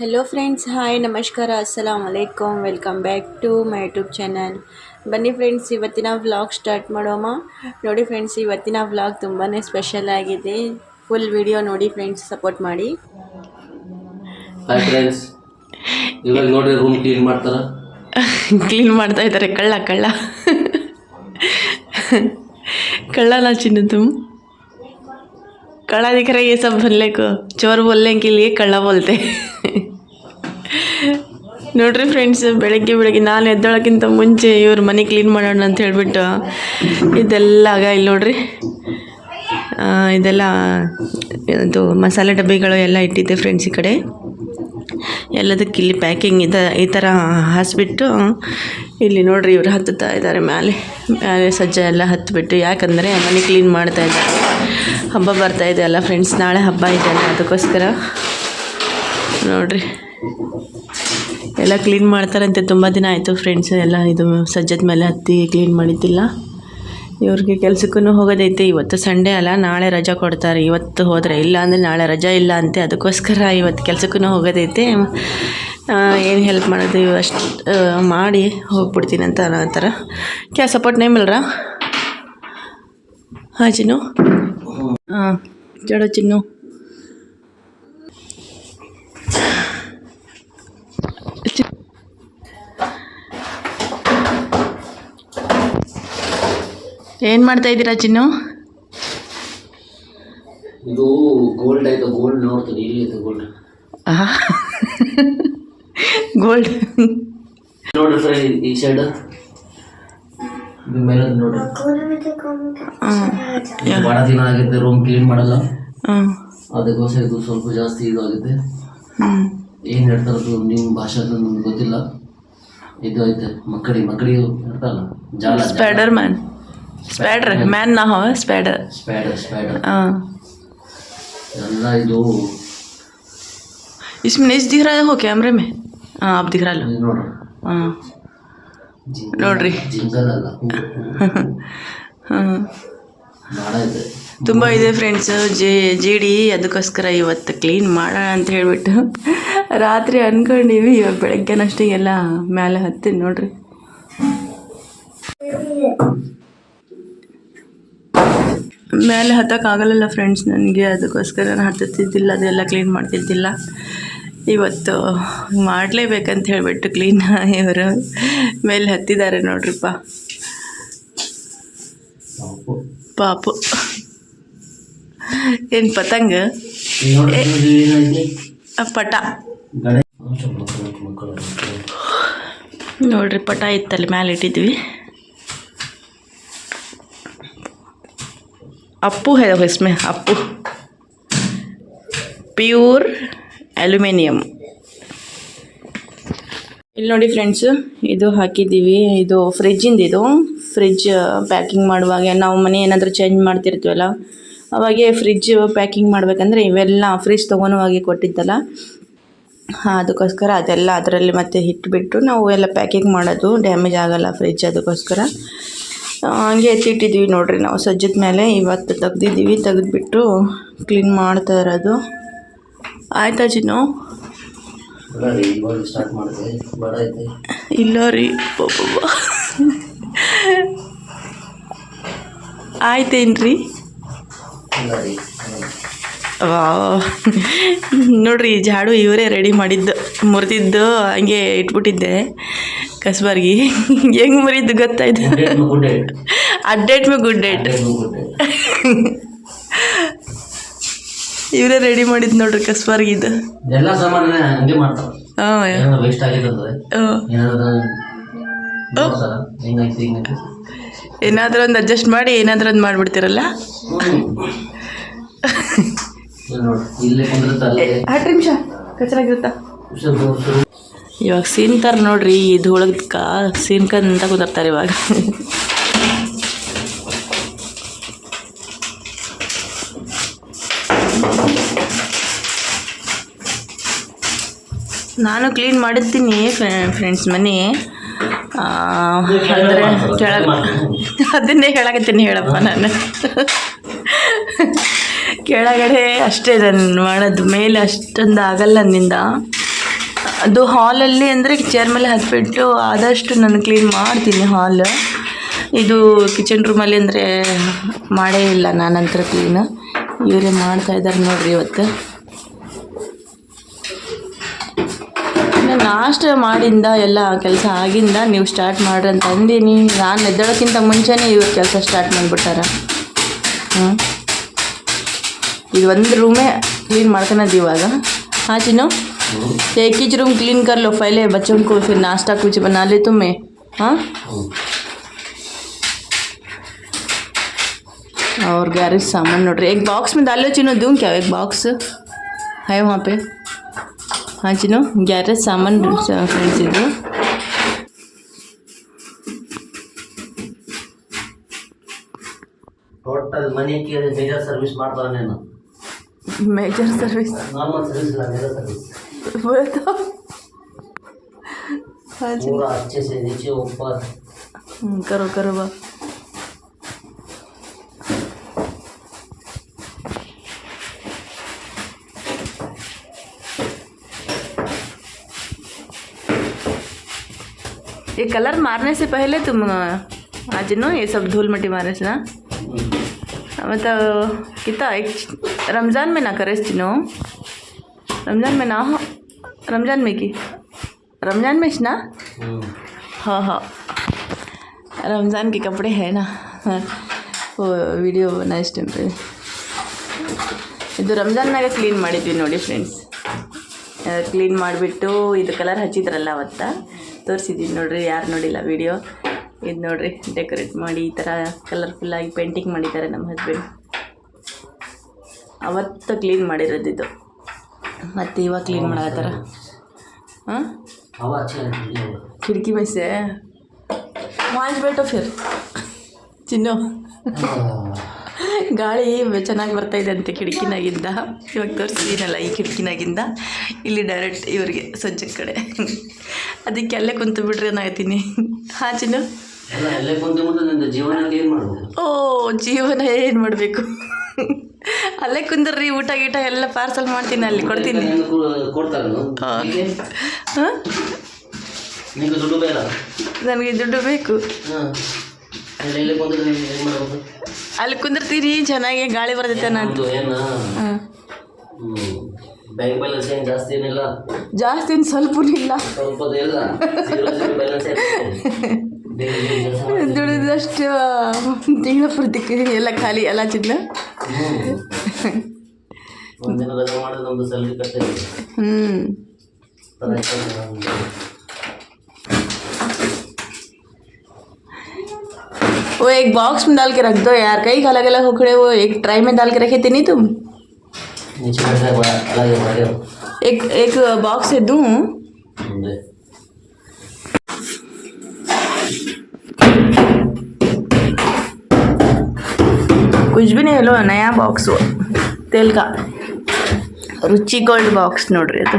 Hello friends hi ನಮಸ್ಕಾರ ಅಸ್ಸಲಾಮ್ ವಲೈಕಮ್ welcome back to my YouTube channel ಬನ್ನಿ ಫ್ರೆಂಡ್ಸ್ ಇವತ್ತಿನ ವ್ಲಾಗ್ ಸ್ಟಾರ್ಟ್ ಮಾಡೋಮ? ನೋಡಿ ಫ್ರೆಂಡ್ಸ್ ಇವತ್ತಿನ ವ್ಲಾಗ್ ತುಂಬಾ ಸ್ಪೆಷಲ್ ಆಗಿದೆ. ಫುಲ್ ವಿಡಿಯೋ ನೋಡಿ ಫ್ರೆಂಡ್ಸ್ ಸಪೋರ್ಟ್ ಮಾಡಿ. ಫ್ರೆಂಡ್ಸ್ ನೋಡಿ ರೂಮ್ ಕ್ಲೀನ್ ಕ್ಲೀನ್ ಮಾಡ್ತಾ ಇದ್ದಾರೆ ಕಳ್ಳ ಕಳ್ಳ. ಕಳ್ಳಲ್ಲ ಚಿನ್ನ ತುಮ್ कड़ा दिख रहा है ये सब बोलने को चोर बोलने के लिए बोलते ನೋಡ್ರಿ ಫ್ರೆಂಡ್ಸ್ ಬೆಳಗ್ಗೆ ಬೆಳಗ್ಗೆ ನಾನು ಎದ್ದೊಳಕ್ಕಿಂತ ಮುಂಚೆ ಇವ್ರ ಮನೆ ಕ್ಲೀನ್ ಮಾಡೋಣ ಅಂತ ಹೇಳಿಬಿಟ್ಟು ಇದೆಲ್ಲ ಆಗ ಇಲ್ಲಿ ನೋಡ್ರಿ. ಇದೆಲ್ಲ, ಇದು ಮಸಾಲೆ ಡಬ್ಬಿಗಳು ಎಲ್ಲ ಇಟ್ಟಿದ್ದೆ ಫ್ರೆಂಡ್ಸ್ ಈ ಕಡೆ. ಎಲ್ಲದಕ್ಕೆ ಇಲ್ಲಿ ಪ್ಯಾಕಿಂಗ್ ಇದ, ಈ ಥರ ಹಾಸ್ಬಿಟ್ಟು ಇಲ್ಲಿ ನೋಡ್ರಿ ಇವ್ರು ಹತ್ತುತ್ತಾ ಇದ್ದಾರೆ ಮೇಲೆ ಮೇಲೆ ಸಜ್ಜೆ ಎಲ್ಲ ಹತ್ತುಬಿಟ್ಟು ಯಾಕಂದರೆ ಮನೆ ಕ್ಲೀನ್ ಮಾಡ್ತಾ ಇದ್ದಾರೆ. ಹಬ್ಬ ಬರ್ತಾ ಇದೆ ಅಲ್ಲ ಫ್ರೆಂಡ್ಸ್ ನಾಳೆ ಹಬ್ಬ ಇದೆ ಅಲ್ಲ ಅದಕ್ಕೋಸ್ಕರ. ನೋಡ್ರಿ. ಎಲ್ಲ ಕ್ಲೀನ್ ಮಾಡ್ತಾರಂತೆ, ತುಂಬ ದಿನ ಆಯಿತು ಫ್ರೆಂಡ್ಸ್ ಎಲ್ಲ ಇದು ಸಜ್ಜದ ಮೇಲೆ ಹತ್ತಿ ಕ್ಲೀನ್ ಮಾಡಿದ್ದಿಲ್ಲ. ಇವ್ರಿಗೆ ಕೆಲ್ಸಕ್ಕೂ ಹೋಗೋದೈತೆ, ಇವತ್ತು ಸಂಡೇ ಅಲ್ಲ, ನಾಳೆ ರಜಾ ಕೊಡ್ತಾರೆ. ಇವತ್ತು ಹೋದರೆ ಇಲ್ಲ ಅಂದರೆ ನಾಳೆ ರಜಾ ಇಲ್ಲ ಅಂತೆ, ಅದಕ್ಕೋಸ್ಕರ ಇವತ್ತು ಕೆಲ್ಸಕ್ಕೂ ಹೋಗೋದೈತೆ. ಏನು ಹೆಲ್ಪ್ ಮಾಡೋದು ಅಷ್ಟು ಮಾಡಿ ಹೋಗ್ಬಿಡ್ತೀನಿ ಅಂತ ಅನ್ನೋ ಥರ. ಕ್ಯಾ ಸಪೋರ್ಟ್ ನೇಮ್ ಅಲ್ರ ಹಾಂ, ಚಿನ್ನು. ಹಾಂ ಚಿನ್ನು. ಏನು ಮಾಡ್ತಾ ಇದ್ದೀರಾ ಚಿನ್ನು? ಇದು ಗೋಲ್ಡ್ ಐತೆ ಗೋಲ್ಡ್ ನೋಡ್ತೀನಿ ಇಲ್ಲಿ ಗೋಲ್ಡ್ ಗೋಲ್ಡ್ ನೋಡ್ರಿ ಫ್ರೆಂಡ್ ಈ ಸೈಡ್ ಮೇಲೆ ನೋಡ್ರಿ ಬಹಳ ದಿನ ಆಗುತ್ತೆ ರೂಮ್ ಕ್ಲೀನ್ ಮಾಡಲ್ಲ. ಅದಕ್ಕೋಸ್ಕರ ಇದು ಸ್ವಲ್ಪ ಜಾಸ್ತಿ ಇದು ಆಗುತ್ತೆ ಏನು ಹೇಳ್ತಾರೆ ನಿಮ್ಮ ಭಾಷೆ ನಮ್ಗೆ ಗೊತ್ತಿಲ್ಲ. ಇದು ಐತೆ ಮಕ್ಕಳಿಗೆ ಮಕ್ಕಳಿಗೆ ಹೇಳ್ತಾರಲ್ಲ ಜಾಲ ಸ್ಪೈಡರ್ ಮ್ಯಾನ್ स्पाइडर मैन ना हो स्पाइडर ಸ್ಪ್ಯಾಡರ್ ಸ್ಪ್ಯಾಡರ್ हाँ ಎಲ್ಲ ಇದು इसमें नहीं दिख रहा हो कैमरे में हाँ आप दिख रहा लो ಇದು ನೋಡ್ರಿ हाँ ಜಿಂಕ- ನೋಡ್ರಿ. ಜಿಂಕಲ್ ಅಲ್ಲ ಹಾಂ ಮಾಡ ಇದೆ ತುಂಬ ಇದೆ ಫ್ರೆಂಡ್ಸ್ ಜೆ ಜೇಡಿ ಅದಕ್ಕೋಸ್ಕರ ಇವತ್ತು ಕ್ಲೀನ್ ಮಾಡೋಣ ಅಂತ ಹೇಳ್ಬಿಟ್ಟು ರಾತ್ರಿ ಅನ್ಕೊಂಡಿವಿ ಇವಾಗ ಬೆಳಗ್ಗೆನಷ್ಟೇ ಎಲ್ಲ ಮೇಲೆ ಹತ್ತೀನಿ ನೋಡ್ರಿ ಮೇಲೆ ಹತ್ತಕ್ಕಾಗಲ್ಲ ಫ್ರೆಂಡ್ಸ್ ನನಗೆ ಅದಕ್ಕೋಸ್ಕರ ನಾನು ಹತ್ತತ್ತಿದ್ದಿಲ್ಲ ಅದೆಲ್ಲ ಕ್ಲೀನ್ ಮಾಡ್ತಿದ್ದಿಲ್ಲ. ಇವತ್ತು ಮಾಡಲೇಬೇಕಂತ ಹೇಳಿಬಿಟ್ಟು ಕ್ಲೀನ್ ಇವರು. ಮೇಲೆ ಹತ್ತಿದ್ದಾರೆ ನೋಡ್ರಿಪ್ಪ. ಪಾಪು. ಪಾಪು. ಏನು ಪತಂಗ? ಪಟ. ನೋಡ್ರಿ ಪಟ ಇತ್ತಲ್ಲಿ ಮ್ಯಾಲೆ ಇಟ್ಟಿದ್ವಿ ಅಪ್ಪು है देखो इसमें ಅಪ್ಪು ಪ್ಯೂರ್ ಅಲ್ಯೂಮಿನಿಯಂ ಇಲ್ಲಿ ನೋಡಿ ಫ್ರೆಂಡ್ಸ್ ಇದು ಹಾಕಿದ್ದೀವಿ ಇದು ಫ್ರಿಜ್ಜಿಂದ ಇದು ಫ್ರಿಜ್ ಪ್ಯಾಕಿಂಗ್ ಮಾಡುವಾಗ ನಾವು ಮನೆ ಏನಾದರೂ ಚೇಂಜ್ ಮಾಡ್ತಿರ್ತೀವಲ್ಲ ಅವಾಗೆ ಫ್ರಿಜ್ ಪ್ಯಾಕಿಂಗ್ ಮಾಡಬೇಕಂದ್ರೆ ಇವೆಲ್ಲ ಫ್ರಿಜ್ ತೊಗೊಳೋವಾಗೆ ಕೊಟ್ಟಿದ್ದಲ್ಲ ಹಾಂ ಅದಕ್ಕೋಸ್ಕರ ಅದೆಲ್ಲ ಅದರಲ್ಲಿ ಮತ್ತೆ ಇಟ್ಬಿಟ್ಟು ನಾವು ಎಲ್ಲ ಪ್ಯಾಕಿಂಗ್ ಮಾಡೋದು ಡ್ಯಾಮೇಜ್ ಆಗಲ್ಲ ಫ್ರಿಜ್ ಅದಕ್ಕೋಸ್ಕರ ಆ, ಹಂಗೆ ಎತ್ತಿಟ್ಟಿದ್ದೀವಿ ನೋಡ್ರಿ ನಾವು. ಸಜ್ಜದ ಮೇಲೆ ಇವತ್ತು ತೆಗ್ದಿದ್ದೀವಿ. ತೆಗೆದ್ಬಿಟ್ಟು ಕ್ಲೀನ್ ಮಾಡ್ತಾ ಇರೋದು. ಆಯ್ತಾ ಜಿನ್ನು ಇಲ್ಲ ರೀ. ಆಯ್ತೇನ್ರಿ ವಾ ನೋಡ್ರಿ ಜಾಡು ಇವರೇ ರೆಡಿ ಮಾಡಿದ್ದು ಮುರಿದಿದ್ದು ಹಂಗೆ ಇಟ್ಬಿಟ್ಟಿದ್ದೆ. ಕಸ್ಬರ್ಗಿ. ಹೆಂಗ್ ಮುರಿದ್ದು ಗೊತ್ತಾಯ್ತು? ಅಡ್ಡೇಟ್ ಮೇ ಗುಡ್ ಡೇಟ್ ಇವರೇ ರೆಡಿ ಮಾಡಿದ್ ನೋಡ್ರಿ ಕಸ್ಬರ್ಗಿದ್ದು ಎಲ್ಲ ಸಾಮಾನ್ಯ ಹಂಗೆ ಮಾಡ್ತಾರೆ. ಹಾಂ ಏನಾದ್ರು ವೇಸ್ಟ್ ಆಗಿದೆ ಅಂದ್ರೆ ಏನಾದ್ರು ಒಂದು ಅಡ್ಜಸ್ಟ್ ಮಾಡಿ ಏನಾದ್ರೂ ಒಂದು ಮಾಡಿಬಿಡ್ತೀರಲ್ಲ? ಹತ್ತು ನಿಮಿಷ. ಕಚರಾಗಿರುತ್ತಾ ಇವಾಗ ಸೀನ್ತಾರೆ ನೋಡ್ರಿ ಈ ಸೀನ್ ಸೀನ್ಕಂತ ಕುದರ್ತಾರೆ ಇವಾಗ. ನಾನು ಕ್ಲೀನ್ ಮಾಡಿರ್ತೀನಿ ಫ್ರೆಂಡ್ಸ್ ಮನೆ. ಅಂದರೆ ಕೆಳಗೆ ಅದನ್ನೇ ಹೇಳಕತ್ತೀನಿ ಹೇಳಪ್ಪ ನಾನು. ಕೆಳಗಡೆ ಅಷ್ಟೇ ನಾನು ಮಾಡೋದು, ಮೇಲೆ ಅಷ್ಟೊಂದು ಆಗಲ್ಲ ನನ್ನಿಂದ ಅದು ಹಾಲಲ್ಲಿ ಅಂದರೆ ಚೇರ್ ಮೇಲೆ ಹತ್ಬಿಟ್ಟು ಆದಷ್ಟು ನಾನು ಕ್ಲೀನ್ ಮಾಡ್ತೀನಿ ಹಾಲ್ ಇದು ಕಿಚನ್ ರೂಮಲ್ಲಿ ಅಂದರೆ ಮಾಡೇ ಇಲ್ಲ ನಾನಂತರ ಕ್ಲೀನು ಇವರೇ ಮಾಡ್ತಾ ಇದ್ದಾರೆ ನೋಡ್ರಿ ಇವತ್ತು. ಲಾಸ್ಟ್ ಮಾಡಿಂದ ಎಲ್ಲ ಕೆಲಸ ಆಗಿಂದ ನೀವು ಸ್ಟಾರ್ಟ್ ಮಾಡ್ರಿ ಅಂತ ಅಂದೀನಿ. ನಾನು ಎದ್ದೇಳೋಕ್ಕಿಂತ ಮುಂಚೆನೇ ಇವ್ರ ಕೆಲಸ ಸ್ಟಾರ್ಟ್ ಮಾಡಿಬಿಟ್ಟಾರ. ಹ್ಞೂ ಇದು ಒಂದು ರೂಮೇ ಕ್ಲೀನ್ ಮಾಡ್ಕೊಳೋದು ಇವಾಗ. ಆಚಿನೋ एक ही रूम क्लीन कर लो पहले बच्चों को फिर नाश्ता कुछ बना ले तुम्हें हाँ? और गैरेज सामान नोट्री एक बॉक्स में डाल लो चिनो दूँ क्या एक बॉक्स है वहाँ पे। हाँ चिनो गैरेज सामान फ्रेंड्स दो। Major service major service normal service major service टूट तो। हाँ जी। पूरा अच्छे से नीचे ऊपर। हम्म, करो करो बा ये कलर मारने से पहले तुम आज नो ये सब धूल मटी मारे से ना? मतलब कितना एक रमज़ान में ना करे चिन्हो रमज़ान में ना हो रमज़ान में की रमज़ान में ना ಹ್ಞೂ हाँ हाँ रमज़ान के कपड़े हैं ना हाँ, वो ವಿಡಿಯೋ ನೆಕ್ಸ್ಟ್ ಟೈಮ್ ಇದು ರಂಜಾನ್ನಾಗ ಕ್ಲೀನ್ ಮಾಡಿದ್ವಿ ನೋಡಿ ಫ್ರೆಂಡ್ಸ್ ಕ್ಲೀನ್ ಮಾಡಿಬಿಟ್ಟು ಇದು ಕಲರ್ ಹಚ್ಚಿದ್ರಲ್ಲ ಅವತ್ತ ತೋರಿಸಿದ್ವಿ ನೋಡ್ರಿ ಯಾರು ನೋಡಿಲ್ಲ ವಿಡಿಯೋ ಇದು ನೋಡ್ರಿ ಡೆಕೋರೇಟ್ ಮಾಡಿ ಈ ಥರ ಕಲರ್ಫುಲ್ಲಾಗಿ ಪೇಂಟಿಂಗ್ ಮಾಡಿದ್ದಾರೆ ನಮ್ಮ ಹಸ್ಬೆಂಡ್ ಅವತ್ತು ಕ್ಲೀನ್ ಮಾಡಿರೋದು ಇದು ಮತ್ತು ಇವಾಗ ಕ್ಲೀನ್ ಮಾಡತ್ತಾರ ಹಾಂ? ಕಿಟಕಿ ಮೈಸೆ ವಾಂಜ್ ಆಫ್ ಫಿರ್ ಚಿನ್ನು. ಗಾಳಿ ಚೆನ್ನಾಗಿ ಬರ್ತಾಯಿದೆ ಅಂತೆ ಕಿಟಕಿನಾಗಿಂದ. ಇವಾಗ ತೋರಿಸಿದ್ದೀನಲ್ಲ ಈ ಕಿಟಕಿನಾಗಿಂದ. ಇಲ್ಲಿ ಡೈರೆಕ್ಟ್ ಇವರಿಗೆ ಸಜ್ಜೆ ಕಡೆ. ಅದಕ್ಕೆ ಅಲ್ಲೇ ಕುಂತು ಬಿಡ್ರಿ ಏನಾಗ್ತೀನಿ ಹಾ ಚಿನ್ನು. ಓ ಜೀವನ ಏನು ಮಾಡಬೇಕು? ಅಲ್ಲೇ ಕುಂದ್ರಿ ಊಟ ಗೀಟ ಎಲ್ಲ ಪಾರ್ಸಲ್ ಮಾಡ್ತೀನಿ ಅಲ್ಲಿ ಕೊಡ್ತೀನಿ. ನನಗೆ? ದುಡ್ಡು ಬೇಕು. ಅಲ್ಲಿ ಕುಂದಿರ್ತೀರಿ ಚೆನ್ನಾಗಿ ಗಾಳಿ ಬರ್ತೈತೆ ನಾನು. ಬ್ಯಾಂಕ್ ಬ್ಯಾಲೆನ್ಸ್ ಏನು ಜಾಸ್ತಿ ಏನಿಲ್ಲ? ಜಾಸ್ತಿ ಏನು ಸ್ವಲ್ಪನೂ ಇಲ್ಲ. ಸ್ವಲ್ಪ ಇಲ್ಲ. ದುಡಿದಷ್ಟು ತಿಂಗಳ ಪೂರ್ತಿ ಎಲ್ಲ ಖಾಲಿ ಎಲ್ಲ ಚಿನ್ನ ಹ್ಞೂ ಒಂದಿನ ರಜೆ ಮಾಡಿದ್ರೆ ನಮ್ಮದು ಸ್ಯಾಲ್ರಿ ಕಟ್ಟೆ ಹ್ಞೂ वो एक बॉक्स में डाल के रख दो यार कई अलग अलग हो खड़े वो एक ट्राई में डाल के रखे थे नहीं तुम नीचे बैठा हुआ है, अलग है बढ़िया एक एक बॉक्स से दूँ ಮುಂದೆ कुछ भी नहीं लो नया बॉक्स वो तेल का ರುಚಿ ಗೋಲ್ಡ್ ಬಾಕ್ಸ್ ನೋಡ್ರಿ ಅದು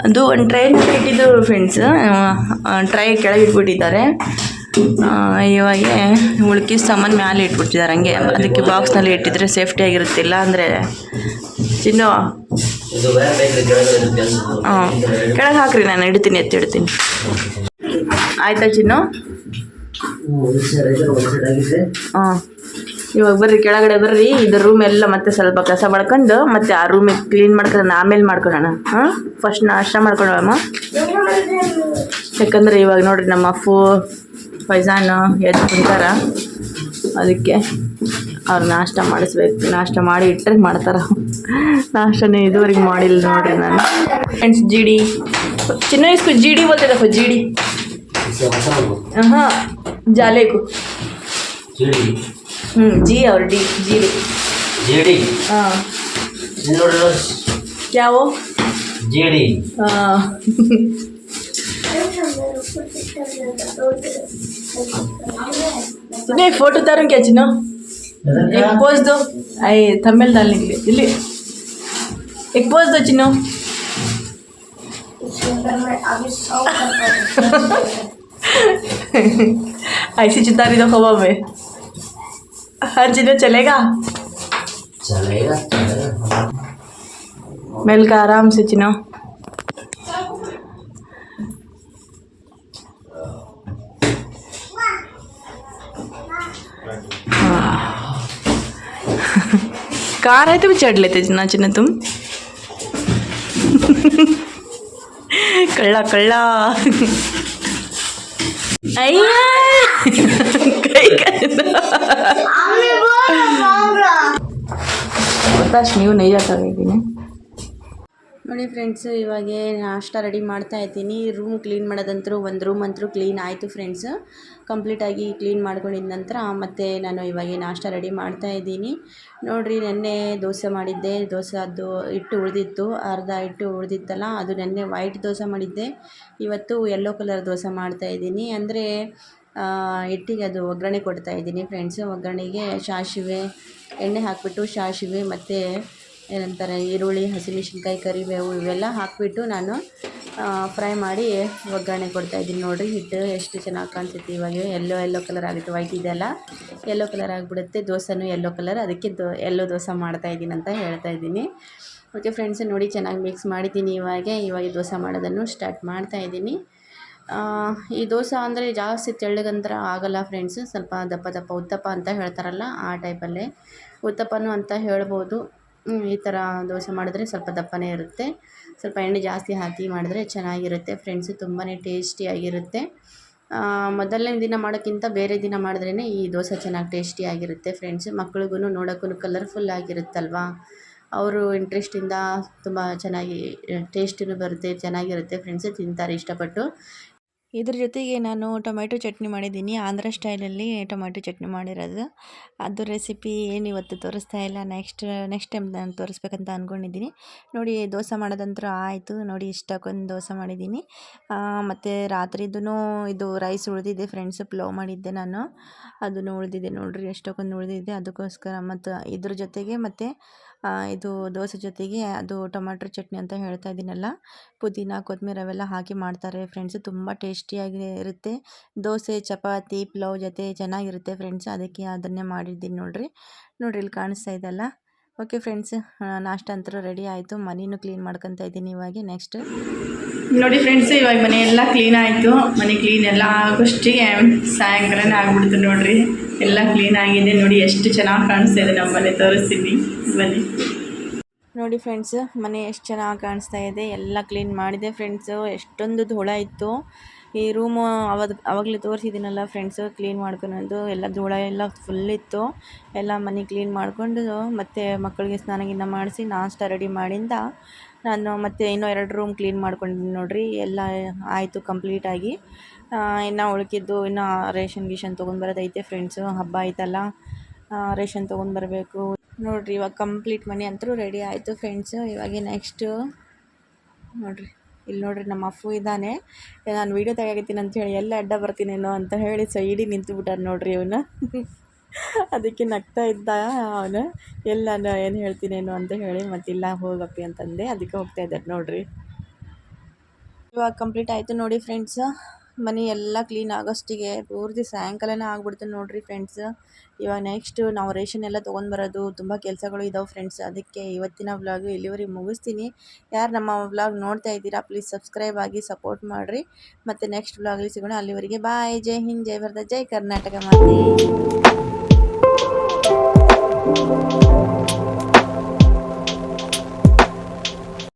ಅದು ಒಂದು ಟ್ರೈನಲ್ಲಿ ಇಟ್ಟಿದ್ದು ಫ್ರೆಂಡ್ಸ್ ಟ್ರೈ ಕೆಳಗೆ ಇಟ್ಬಿಟ್ಟಿದ್ದಾರೆ ಆ, ಇವಾಗ ಉಳ್ಕಿ ಸಾಮಾನು ಮ್ಯಾಲೆ ಇಟ್ಬಿಟ್ಟಿದ್ದಾರೆ ಹಂಗೆ ಅದಕ್ಕೆ ಬಾಕ್ಸ್ನಲ್ಲಿ ಇಟ್ಟಿದ್ರೆ ಸೇಫ್ಟಿ ಆಗಿರುತ್ತಿಲ್ಲ ಅಂದರೆ ಚಿನ್ನು ಇದು ಬೇರೆ ಬೇಕ್ರಿ ಕೆಳಗಡೆ ಕೆಲಸ ಹಾಂ ಕೆಳಗೆ ಹಾಕ್ರಿ ನಾನು ಇಡ್ತೀನಿ ಎತ್ತಿ ಇಡ್ತೀನಿ ಆಯ್ತಾ ಚಿನ್ನು ಹಾಂ. ಇವಾಗ ಬರ್ರಿ, ಕೆಳಗಡೆ ಬರ್ರಿ. ಇದು ರೂಮ್ ಎಲ್ಲ ಮತ್ತೆ ಸ್ವಲ್ಪ ಕಸ ಮಾಡ್ಕೊಂಡು ಮತ್ತೆ ಆ ರೂಮಿಗೆ ಕ್ಲೀನ್ ಮಾಡ್ಕೊಂಡು ಆಮೇಲೆ ಮಾಡ್ಕೊಳ್ಳೋಣ. ಹಾಂ? ಫಸ್ಟ್ ನಾಷ್ಟ ಮಾಡ್ಕೊಳ್ಳೋಣ ಯಾಕಂದ್ರೆ ಇವಾಗ ನೋಡ್ರಿ ನಮ್ಮ ಅಪ್ಪು, ಫೈಜಾನ್ ಎದ್ದು ಅದಕ್ಕೆ ಅವ್ರು ನಾಷ್ಟ ಮಾಡಿಸ್ಬೇಕು. ನಾಷ್ಟ ಮಾಡಿ ಇಟ್ಟರೆ ಮಾಡ್ತಾರ. ನಾಷ್ಟನೇ ಇದುವರೆಗೆ ಮಾಡಿಲ್ಲ ನೋಡ್ರಿ ನಾನು. ಫ್ರೆಂಡ್ಸ್ ಜಿ ಡಿ ಚಿನ್ನ ಇಸ್ಕು ಜಿ ಡಿ ಬೋಲ್ತಿದ್ದಪ್ಪ अच्छा, हाँ जाले को। जी। हम्म, जी और D G D. G D? हाँ। क्या वो? जी डी। हाँ। नहीं फ़ोटो तारू क्या चिन्ह एक पोज दो। आई थमेल डालने के लिए। जल्दी एक पोज दो चिन्ह ऐसी चितारी दो हवा में हर चिनो चलेगा? चलेगा चलेगा। मेल का आराम से चिनो। कार है तो भी चढ़ लेते चिन्ना चिन्ना तुम। कल्ला कल्ला। नहीं जाता कहीं ನೋಡಿ ಫ್ರೆಂಡ್ಸು ಇವಾಗ ನಾಷ್ಟ ರೆಡಿ ಮಾಡ್ತಾ ಇದ್ದೀನಿ. ರೂಮ್ ಕ್ಲೀನ್ ಮಾಡೋದಂತರೂ ಒಂದು ರೂಮ್ ಅಂತೂ ಕ್ಲೀನ್ ಆಯಿತು ಫ್ರೆಂಡ್ಸು ಕಂಪ್ಲೀಟಾಗಿ ಕ್ಲೀನ್ ಮಾಡ್ಕೊಂಡಿದ ನಂತರ ಮತ್ತು ನಾನು ಇವಾಗ ನಾಷ್ಟ ರೆಡಿ ಮಾಡ್ತಾ ಇದ್ದೀನಿ. ನೋಡಿರಿ, ನೆನ್ನೆ ದೋಸೆ ಮಾಡಿದ್ದೆ. ದೋಸೆ ಅದು ಹಿಟ್ಟು ಉಳಿದಿತ್ತು. ಅರ್ಧ ಹಿಟ್ಟು ಉಳಿದಿತ್ತಲ್ಲ, ಅದು ನೆನ್ನೆ ವೈಟ್ ದೋಸೆ ಮಾಡಿದ್ದೆ. ಇವತ್ತು ಯೆಲ್ಲೋ ಕಲರ್ ದೋಸೆ ಮಾಡ್ತಾ ಇದ್ದೀನಿ. ಅಂದರೆ ಹಿಟ್ಟಿಗೆ ಅದು ಒಗ್ಗರಣೆ ಕೊಡ್ತಾ ಇದ್ದೀನಿ ಫ್ರೆಂಡ್ಸು ಒಗ್ಗರಣೆಗೆ ಸಾಸಿವೆ ಎಣ್ಣೆ ಹಾಕಿಬಿಟ್ಟು ಸಾಸಿವೆ ಮತ್ತು ಏನಂತಾರೆ, ಈರುಳ್ಳಿ ಹಸಿಮೆಣ್ಸಿನ್ಕಾಯಿ ಕರಿಬೇವು ಇವೆಲ್ಲ ಹಾಕಿಬಿಟ್ಟು ನಾನು ಫ್ರೈ ಮಾಡಿ ಒಗ್ಗರಣೆ ಕೊಡ್ತಾಯಿದ್ದೀನಿ ನೋಡಿರಿ, ಹಿಟ್ಟು ಎಷ್ಟು ಚೆನ್ನಾಗಿ ಕಾಣಿಸುತ್ತೆ ಇವಾಗ. ಎಲ್ಲೋ ಎಲ್ಲೋ ಕಲರ್ ಆಗುತ್ತೆ. ವೈಟ್ ಇದೆಲ್ಲ ಎಲ್ಲೋ ಕಲರ್ ಆಗಿಬಿಡುತ್ತೆ. ದೋಸೆನೂ ಎಲ್ಲೋ ಕಲರ್ ಅದಕ್ಕೆ ದೋ ಎಲ್ಲೋ ದೋಸೆ ಮಾಡ್ತಾಯಿದ್ದೀನಿ ಅಂತ ಹೇಳ್ತಾ ಇದ್ದೀನಿ. ಓಕೆ ಫ್ರೆಂಡ್ಸ್ ನೋಡಿ ಚೆನ್ನಾಗಿ ಮಿಕ್ಸ್ ಮಾಡಿದ್ದೀನಿ ಇವಾಗ. ಇವಾಗ ದೋಸೆ ಮಾಡೋದನ್ನು ಸ್ಟಾರ್ಟ್ ಮಾಡ್ತಾಯಿದ್ದೀನಿ ಈ ದೋಸೆ ಅಂದರೆ ಜಾಸ್ತಿ ತೆಳ್ಳಗಂತರ ಆಗಲ್ಲ ಫ್ರೆಂಡ್ಸ್ ಸ್ವಲ್ಪ ದಪ್ಪ ದಪ್ಪ, ಉತ್ತಪ್ಪ ಅಂತ ಹೇಳ್ತಾರಲ್ಲ ಆ ಟೈಪಲ್ಲೇ ಉತ್ತಪ್ಪನೂ ಅಂತ ಹೇಳ್ಬೋದು. ಈ ಥರ ದೋಸೆ ಮಾಡಿದ್ರೆ ಸ್ವಲ್ಪ ದಪ್ಪನೇ ಇರುತ್ತೆ. ಸ್ವಲ್ಪ ಎಣ್ಣೆ ಜಾಸ್ತಿ ಹಾಕಿ ಮಾಡಿದ್ರೆ ಚೆನ್ನಾಗಿರುತ್ತೆ. ಫ್ರೆಂಡ್ಸು ತುಂಬಾ ಟೇಸ್ಟಿಯಾಗಿರುತ್ತೆ ಮೊದಲನೇ ದಿನ ಮಾಡೋಕ್ಕಿಂತ ಬೇರೆ ದಿನ ಮಾಡಿದ್ರೇ ಈ ದೋಸೆ ಚೆನ್ನಾಗಿ ಟೇಸ್ಟಿಯಾಗಿರುತ್ತೆ ಫ್ರೆಂಡ್ಸ್ ಮಕ್ಳಿಗೂ ನೋಡೋಕ್ಕೂ ಕಲರ್ಫುಲ್ ಆಗಿರುತ್ತಲ್ವ? ಅವರು ಇಂಟ್ರೆಸ್ಟಿಂದ ತುಂಬ ಚೆನ್ನಾಗಿ ಟೇಸ್ಟಿನೂ ಬರುತ್ತೆ, ಚೆನ್ನಾಗಿರುತ್ತೆ ಫ್ರೆಂಡ್ಸು ತಿಂತಾರೆ ಇಷ್ಟಪಟ್ಟು. ಇದ್ರ ಜೊತೆಗೆ ನಾನು ಟೊಮೆಟೊ ಚಟ್ನಿ ಮಾಡಿದ್ದೀನಿ. ಆಂಧ್ರ ಸ್ಟೈಲಲ್ಲಿ ಟೊಮೆಟೊ ಚಟ್ನಿ ಮಾಡಿರೋದು. ಅದು ರೆಸಿಪಿ ಏನು ಇವತ್ತು ತೋರಿಸ್ತಾ ಇಲ್ಲ. ನೆಕ್ಸ್ಟ್ ನೆಕ್ಸ್ಟ್ ಟೈಮ್ ನಾನು ತೋರಿಸ್ಬೇಕಂತ ಅಂದ್ಕೊಂಡಿದ್ದೀನಿ ನೋಡಿ, ದೋಸೆ ಮಾಡೋದಂತೂ ಆಯಿತು. ನೋಡಿ, ಇಷ್ಟಕ್ಕೊಂದು ದೋಸೆ ಮಾಡಿದ್ದೀನಿ. ಮತ್ತು ರಾತ್ರಿದೂ ಇದು ರೈಸ್ ಉಳಿದಿದೆ. ಫ್ರೆಂಡ್ಸ್ ಪ್ಲವ್ ಮಾಡಿದ್ದೆ ನಾನು. ಅದನ್ನು ಉಳಿದಿದೆ ನೋಡಿರಿ, ಎಷ್ಟಕ್ಕೊಂದು ಉಳಿದಿದೆ. ಅದಕ್ಕೋಸ್ಕರ ಮತ್ತು ಇದ್ರ ಜೊತೆಗೆ ಮತ್ತು ಇದು ದೋಸೆ ಜೊತೆಗೆ ಅದು ಟೊಮ್ಯಾಟೊ ಚಟ್ನಿ ಅಂತ ಹೇಳ್ತಾ ಇದ್ದೀನಲ್ಲ. ಪುದೀನ ಕೊತ್ತಂಬರಿ ಅವೆಲ್ಲ ಹಾಕಿ ಮಾಡ್ತಾರೆ ಫ್ರೆಂಡ್ಸ್. ತುಂಬ ಟೇಸ್ಟಿಯಾಗಿ ಇರುತ್ತೆ. ದೋಸೆ, ಚಪಾತಿ, ಪಲಾವ್ ಜೊತೆ ಚೆನ್ನಾಗಿರುತ್ತೆ ಫ್ರೆಂಡ್ಸ್. ಅದಕ್ಕೆ ಅದನ್ನೇ ಮಾಡಿದ್ದೀನಿ ನೋಡಿರಿ. ನೋಡಿರಿ, ಇಲ್ಲಿ ಕಾಣಿಸ್ತಾ ಇದೆಲ್ಲ ಓಕೆ ಫ್ರೆಂಡ್ಸ್, ನಾಷ್ಟ ಅಂತರೂ ರೆಡಿ ಆಯಿತು. ಮನೆಯೂ ಕ್ಲೀನ್ ಮಾಡ್ಕೊತಾ ಇದ್ದೀನಿ ಇವಾಗ. ನೆಕ್ಸ್ಟ್ ನೋಡಿ ಫ್ರೆಂಡ್ಸ್ ಇವಾಗ ಮನೆ ಎಲ್ಲ ಕ್ಲೀನ್ ಆಯಿತು. ಮನೆ ಕ್ಲೀನ್ ಎಲ್ಲ ಆಗೋಷ್ಟಿಗೆ ಸಾಯಂಕಾಲನೇ ಆಗ್ಬಿಡ್ತು ನೋಡ್ರಿ. ಎಲ್ಲ ಕ್ಲೀನ್ ಆಗಿದೆ ನೋಡಿ, ಎಷ್ಟು ಚೆನ್ನಾಗಿ ಕಾಣಿಸ್ತಾ ಇದೆ ನಮ್ಮ ಮನೆ ತೋರಿಸ್ತೀನಿ. ಬನ್ನಿ. ನೋಡಿ ಫ್ರೆಂಡ್ಸ್ ಮನೆ ಎಷ್ಟು ಚೆನ್ನಾಗಿ ಕಾಣಿಸ್ತಾ ಇದೆ. ಎಲ್ಲ ಕ್ಲೀನ್ ಮಾಡಿದೆ ಫ್ರೆಂಡ್ಸು ಎಷ್ಟೊಂದು ಧೂಳ ಇತ್ತು. ಈ ರೂಮು ಅವಾಗ ಅವಾಗಲೇ ತೋರಿಸಿದ್ದೀನಲ್ಲ ಫ್ರೆಂಡ್ಸು ಕ್ಲೀನ್ ಮಾಡ್ಕೊಳೋದು. ಎಲ್ಲ ಧೂಳ ಎಲ್ಲ ಫುಲ್ ಇತ್ತು. ಎಲ್ಲ ಮನೆ ಕ್ಲೀನ್ ಮಾಡಿಕೊಂಡು ಮತ್ತು ಮಕ್ಕಳಿಗೆ ಸ್ನಾನ ಗಿನ್ನ ಮಾಡಿಸಿ, ನಾಷ್ಟ ರೆಡಿ ಮಾಡಿಂದ ನಾನು ಮತ್ತೆ ಇನ್ನೂ ಎರಡು ರೂಮ್ ಕ್ಲೀನ್ ಮಾಡ್ಕೊಂಡಿದ್ದೀನಿ ನೋಡಿರಿ. ಎಲ್ಲ ಆಯಿತು ಕಂಪ್ಲೀಟಾಗಿ ಇನ್ನು ಉಳ್ಕಿದ್ದು ಇನ್ನು ರೇಷನ್ ಗೀಷನ್ ತೊಗೊಂಡ್ಬರೋದೈತೆ ಫ್ರೆಂಡ್ಸು ಹಬ್ಬ ಆಯ್ತಲ್ಲ ರೇಷನ್ ತೊಗೊಂಡ್ಬರ್ಬೇಕು ನೋಡಿರಿ, ಇವಾಗ ಕಂಪ್ಲೀಟ್ ಮನೆ ಅಂತೂ ರೆಡಿ ಆಯಿತು ಫ್ರೆಂಡ್ಸು ಇವಾಗ ನೆಕ್ಸ್ಟು ನೋಡಿರಿ ಇಲ್ಲಿ ನೋಡಿರಿ ನಮ್ಮ ಅಪ್ಪು ಇದ್ದಾನೆ. ನಾನು ವೀಡಿಯೋ ತೆಗಿತೀನಿ ಅಂತ ಹೇಳಿ, ಎಲ್ಲ ಅಡ್ಡ ಬರ್ತೀನೇನೋ ಅಂತ ಹೇಳಿ ಸೈಡಿ ನಿಂತು ಬಿಟ್ಟಾರೆ ನೋಡಿರಿ ಇವನು. ಅದಕ್ಕೆ ನಗ್ತಾ ಇದ್ದ, ಅವನು ಎಲ್ಲ ಏನು ಹೇಳ್ತೀನೇನು ಅಂತ ಹೇಳಿ ಮತ್ತಿಲ್ಲ ಹೋಗಪ್ಪಿ ಅಂತಂದೆ. ಅದಕ್ಕೆ ಹೋಗ್ತಾ ಇದ್ದಾರೆ ನೋಡಿರಿ. ಇವಾಗ ಕಂಪ್ಲೀಟ್ ಆಯಿತು ನೋಡಿ ಫ್ರೆಂಡ್ಸ್. ಮನೆ ಎಲ್ಲ ಕ್ಲೀನ್ ಆಗೋಷ್ಟಿಗೆ ಪೂರ್ತಿ ಸಾಯಂಕಾಲನೇ ಆಗ್ಬಿಡ್ತು ನೋಡಿರಿ ಫ್ರೆಂಡ್ಸ್. ಇವಾಗ ನೆಕ್ಸ್ಟ್ ನಾವು ರೇಷನ್ ಎಲ್ಲ ತೊಗೊಂಡು ಬರೋದು, ತುಂಬ ಕೆಲಸಗಳು ಇದಾವೆ ಫ್ರೆಂಡ್ಸ್. ಅದಕ್ಕೆ ಇವತ್ತಿನ ವ್ಲಾಗು ಇಲ್ಲಿವರೆಗೆ ಮುಗಿಸ್ತೀನಿ. ಯಾರು ನಮ್ಮ ವ್ಲಾಗ್ ನೋಡ್ತಾ ಇದ್ದೀರಾ, ಪ್ಲೀಸ್ ಸಬ್ಸ್ಕ್ರೈಬ್ ಆಗಿ ಸಪೋರ್ಟ್ ಮಾಡಿರಿ. ಮತ್ತು ನೆಕ್ಸ್ಟ್ ವ್ಲಾಗಲ್ಲಿ ಸಿಗೋಣ. ಅಲ್ಲಿವರೆಗೆ ಬಾಯ್. ಜೈ ಹಿಂದ್, ಜೈ ಭಾರತ, ಜೈ ಕರ್ನಾಟಕ ಮಾತೆ.